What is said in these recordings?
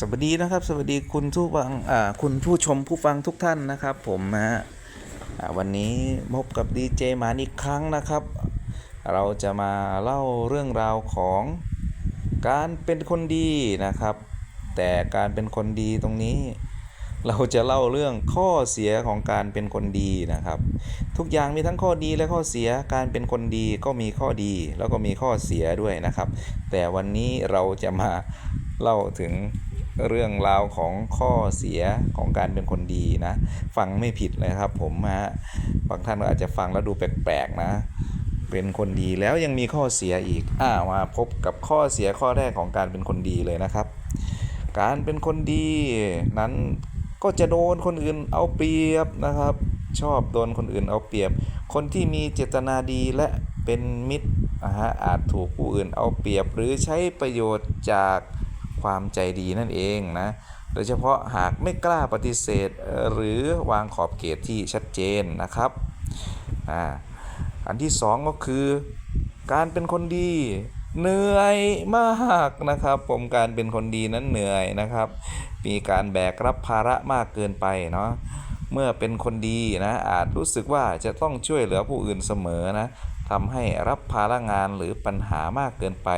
สวัสดีนะครับ สวัสดีคุณผู้ฟังคุณผู้ชมผู้ฟังทุกท่านนะครับ ผมฮะวันนี้พบกับดีเจมานอีกครั้งนะครับ เราจะมาเล่าเรื่องราวของการเป็นคนดีนะครับ แต่การเป็นคนดีตรงนี้ เราจะเล่าเรื่องข้อเสียของการเป็นคนดีนะครับ ทุกอย่างมีทั้งข้อดีและข้อเสียการเป็นคนดีก็มีข้อดี แล้วก็มีข้อเสียด้วยนะครับ แต่วันนี้เราจะมาเล่าถึง เรื่องราวของข้อเสียของการเป็นคนดีนะ ฟังไม่ผิดเลยครับ ผมฮะบางท่านก็อาจจะฟังแล้วดูแปลกๆนะ เป็นคนดีแล้วยังมีข้อเสียอีกอ่ามาพบกับข้อเสียข้อแรกของการเป็นคนดีเลยนะครับ การเป็นคนดีนั้นก็จะโดนคนอื่นเอาเปรียบนะครับ ชอบโดนคนอื่นเอาเปรียบ คนที่มีเจตนาดีและเป็นมิตรนะฮะอาจถูกผู้อื่นเอาเปรียบหรือใช้ประโยชน์จาก ความใจดีนั่นเองนะ โดยเฉพาะหากไม่กล้าปฏิเสธหรือวางขอบเขตที่ชัดเจนนะครับอ่าอันที่สองก็คือ การเป็นคนดีเหนื่อยมากนะครับผมการเป็นคนดีนั้นเหนื่อยนะครับ มีการแบกรับภาระมากเกินไปเนาะเมื่อเป็นคนดีนะอาจรู้สึกว่าจะต้องช่วยเหลือผู้อื่นเสมอนะ ทำให้รับภาระงานหรือปัญหามากเกินไป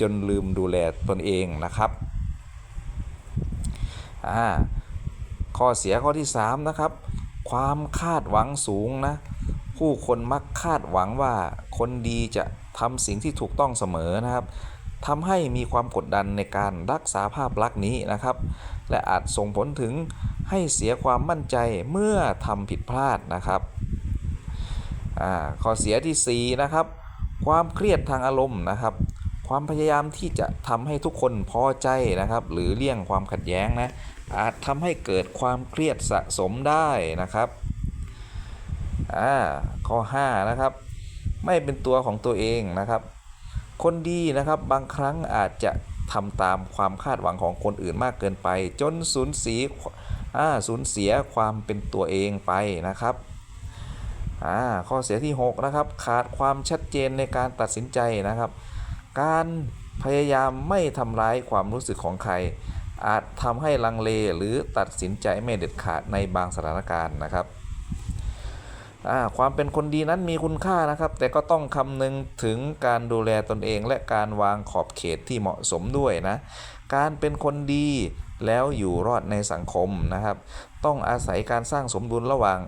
จนลืมดูแลตนเองนะครับข้อเสียข้อที่ 3 นะครับ ความคาดหวังสูงนะ ผู้คนมักคาดหวังว่าคนดีจะทำสิ่งที่ถูกต้องเสมอนะครับทำให้มีความกดดันในการรักษาภาพลักษณ์นี้นะครับ และอาจส่งผลถึงให้เสียความมั่นใจเมื่อทำผิดพลาดนะครับ อ่าข้อเสียทีสี่4นะครับความเครียดทางอารมณ์นะครับ ความพยายามที่จะทำให้ทุกคนพอใจนะครับ หรือเลี่ยงความขัดแย้งนะอาจทำให้เกิดความเครียดสะสมได้นะครับอ่าข้อ5นะครับไม่เป็นตัวของตัวเองนะครับ คนดีนะครับบางครั้งอาจจะทำตามความคาดหวังของคนอื่นมากเกินไป จนสูญเสียสูญเสียความเป็นตัวเองไปนะครับ อ่าข้อเสียที่ 6 นะครับ ขาดความชัดเจนในการตัดสินใจนะครับ การพยายามไม่ทำร้ายความรู้สึกของใคร อาจทำให้ลังเลหรือตัดสินใจไม่เด็ดขาดในบางสถานการณ์นะครับความเป็นคนดีนั้นมีคุณค่านะครับ แต่ก็ต้องคำนึงถึงการดูแลตนเอง และการวางขอบเขตที่เหมาะสมด้วยนะ การเป็นคนดีแล้วอยู่รอดในสังคมนะครับ ต้องอาศัยการสร้างสมดุลระหว่าง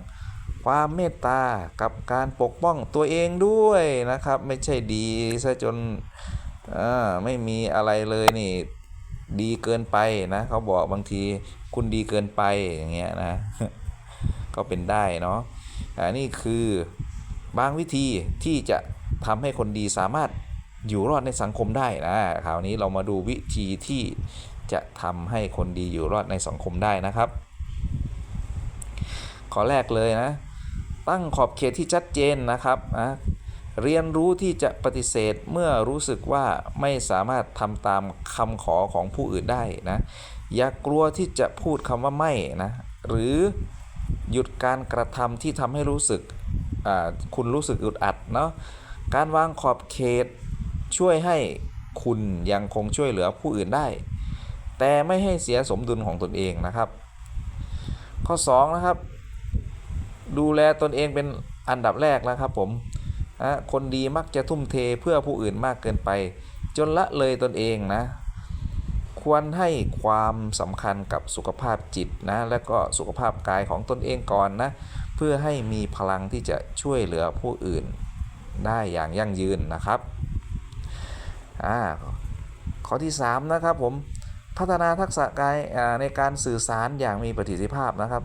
ความเมตตากับการปกป้องตัวเองด้วยนะครับ ไม่ใช่ดีซะจนไม่มีอะไรเลยนี่ดีเกินไปนะเขาบอกบางทีคุณดีเกินไปอย่างเงี้ยนะ ก็เป็นได้เนาะอันนี้คือบางวิธีที่จะทำให้คนดีสามารถอยู่รอดในสังคมได้นะคราวนี้เรามาดูวิธีที่จะทำให้คนดีอยู่รอดในสังคมได้นะครับ ข้อแรกเลยนะ ตั้งขอบเขตที่ชัดเจนนะครับนะเรียนรู้ที่จะปฏิเสธเมื่อรู้สึกว่าไม่สามารถทำตามคำขอของผู้อื่นได้นะอย่ากลัวที่จะพูดคำว่าไม่นะหรือหยุดการกระทำที่ทำให้รู้สึกคุณรู้สึกอึดอัดเนาะการวางขอบเขตช่วยให้คุณยังคงช่วยเหลือผู้อื่นได้ แต่ไม่ให้เสียสมดุลของตนเองนะครับ ข้อ 2 นะครับ ดูแลตนเองเป็นอันดับแรกนะครับผมนะคนดีมักจะทุ่มเทเพื่อผู้อื่นมากเกินไป จนละเลยตนเองนะ ควรให้ความสำคัญกับสุขภาพจิตนะ และก็สุขภาพกายของตนเองก่อนนะ เพื่อให้มีพลังที่จะช่วยเหลือผู้อื่นได้อย่างยั่งยืนนะครับอ่าข้อที่ 3 นะครับผมพัฒนาทักษะกายในการสื่อสารอย่างมีประสิทธิภาพนะครับ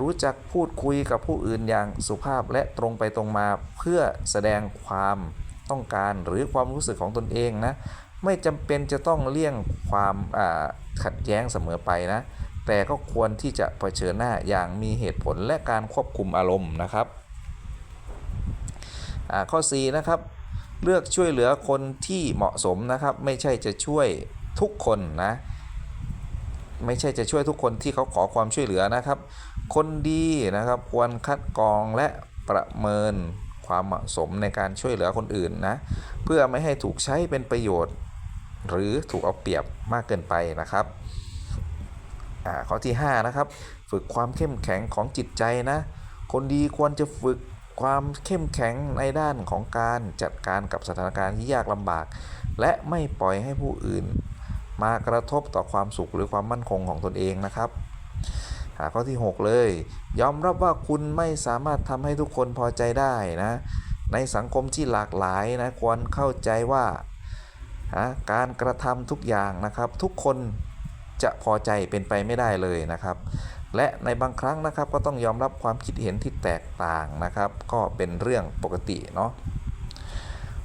รู้จักพูดคุยกับผู้อื่นอย่างสุภาพและตรงไปตรงมาเพื่อแสดงความต้องการหรือความรู้สึกของตนเองนะ ไม่จำเป็นจะต้องเลี่ยงความขัดแย้งเสมอไปนะ แต่ก็ควรที่จะเผชิญหน้าอย่างมีเหตุผลและการควบคุมอารมณ์นะครับข้อ 4 นะครับ เลือกช่วยเหลือคนที่เหมาะสมนะครับ ไม่ใช่จะช่วยทุกคนนะ ไม่ใช่จะช่วยทุกคนที่เขาขอความช่วยเหลือนะครับ คนดีนะครับควรคัดกรองและประเมินความเหมาะสมในการช่วยเหลือคนอื่นนะเพื่อไม่ให้ถูกใช้เป็นประโยชน์ หรือถูกเอาเปรียบมากเกินไปนะครับข้อที่5นะครับฝึกความเข้มแข็งของจิตใจนะคนดีควรจะฝึกความเข้มแข็งในด้านของการจัดการกับสถานการณ์ที่ยากลำบาก และไม่ปล่อยให้ผู้อื่น มากระทบต่อความสุขหรือความมั่นคงของตนเองนะครับ หาข้อที่ 6 เลย ยอมรับว่าคุณไม่สามารถทำให้ทุกคนพอใจได้นะ ในสังคมที่หลากหลายนะควรเข้าใจว่าการกระทำทุกอย่างนะครับ ทุกคนจะพอใจเป็นไปไม่ได้เลยนะครับ และในบางครั้งนะครับก็ต้องยอมรับความคิดเห็นที่แตกต่างนะครับ ก็เป็นเรื่องปกติเนาะ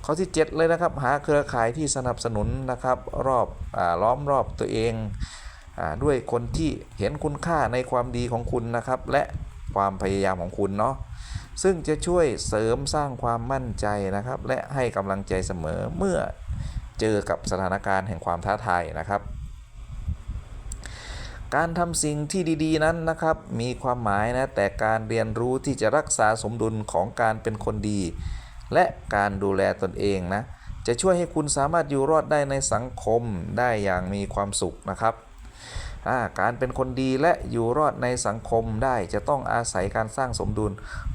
ข้อที่ 7 เลยนะครับ หาเครือข่ายที่สนับสนุนนะครับ รอบอล้อมรอบตัวเอง ด้วยคนที่เห็นคุณค่าในความดีของคุณนะครับ และความพยายามของคุณเนาะซึ่งจะช่วยเสริมสร้างความมั่นใจนะครับ และให้กำลังใจเสมอเมื่อเจอกับสถานการณ์แห่งความท้าทายนะครับการทำสิ่งที่ดีๆนั้นนะครับ มีความหมายนะแต่การเรียนรู้ที่จะรักษาสมดุลของการเป็นคนดี และการดูแลตนเองนะจะช่วยให้คุณสามารถอยู่รอดได้ในสังคมได้อย่างมีความสุขนะครับ การเป็นคนดีและอยู่รอดในสังคมได้จะต้องอาศัยการสร้างสมดุล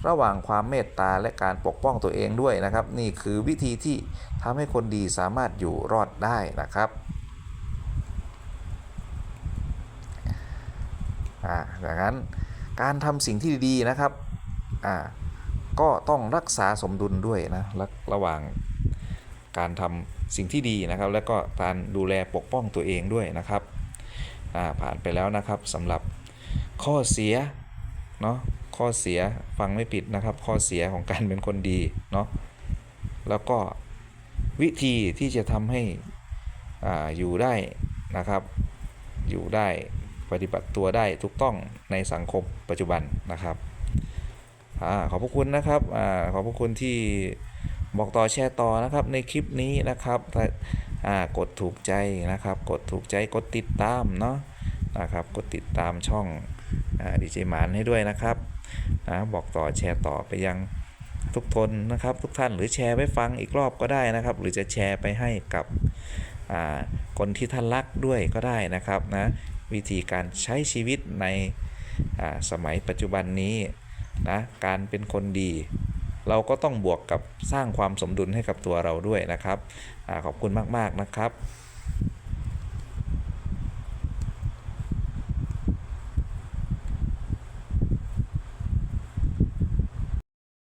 ระหว่างความเมตตาและการปกป้องตัวเองด้วยนะครับ นี่คือวิธีที่ทำให้คนดีสามารถอยู่รอดได้นะครับอ่าดังนั้นการทำสิ่งที่ดีนะครับอ่าก็ต้องรักษาสมดุลด้วยนะระระหว่างการทำสิ่งที่ดีนะครับ และก็การดูแลปกป้องตัวเองด้วยนะครับ อ่าผ่านไปแล้วนะครับสำหรับข้อเสียเนาะข้อเสียฟังไม่ผิดนะครับ ข้อเสียของการเป็นคนดีเนาะแล้วก็วิธีที่จะทำให้อ่าอยู่ได้นะครับ อยู่ได้ปฏิบัติตัวได้ถูกต้องในสังคมปัจจุบันนะครับอาขอบพระคุณนะครับอาขอบพระคุณที่บอกต่อแชร์ต่อนะครับในคลิปนี้นะครับ อ่ากดถูกใจนะครับ กดถูกใจกดติดตามเนาะนะครับกดติดตามช่องดีเจมานให้ด้วยนะครับนะบอกต่อแชร์ต่อไปยังทุกทนนะครับทุกท่านหรือแชร์ไปฟังอีกรอบก็ได้นะครับ หรือจะแชร์ไปให้กับคนที่ท่านรักด้วยก็ได้นะครับนะวิธีการใช้ชีวิตในสมัยปัจจุบันนี้นะการเป็นคนดี เราก็ต้องบวกกับสร้างความสมดุลให้กับตัวเราด้วยนะครับอขอบคุณมาก ๆ นะครับ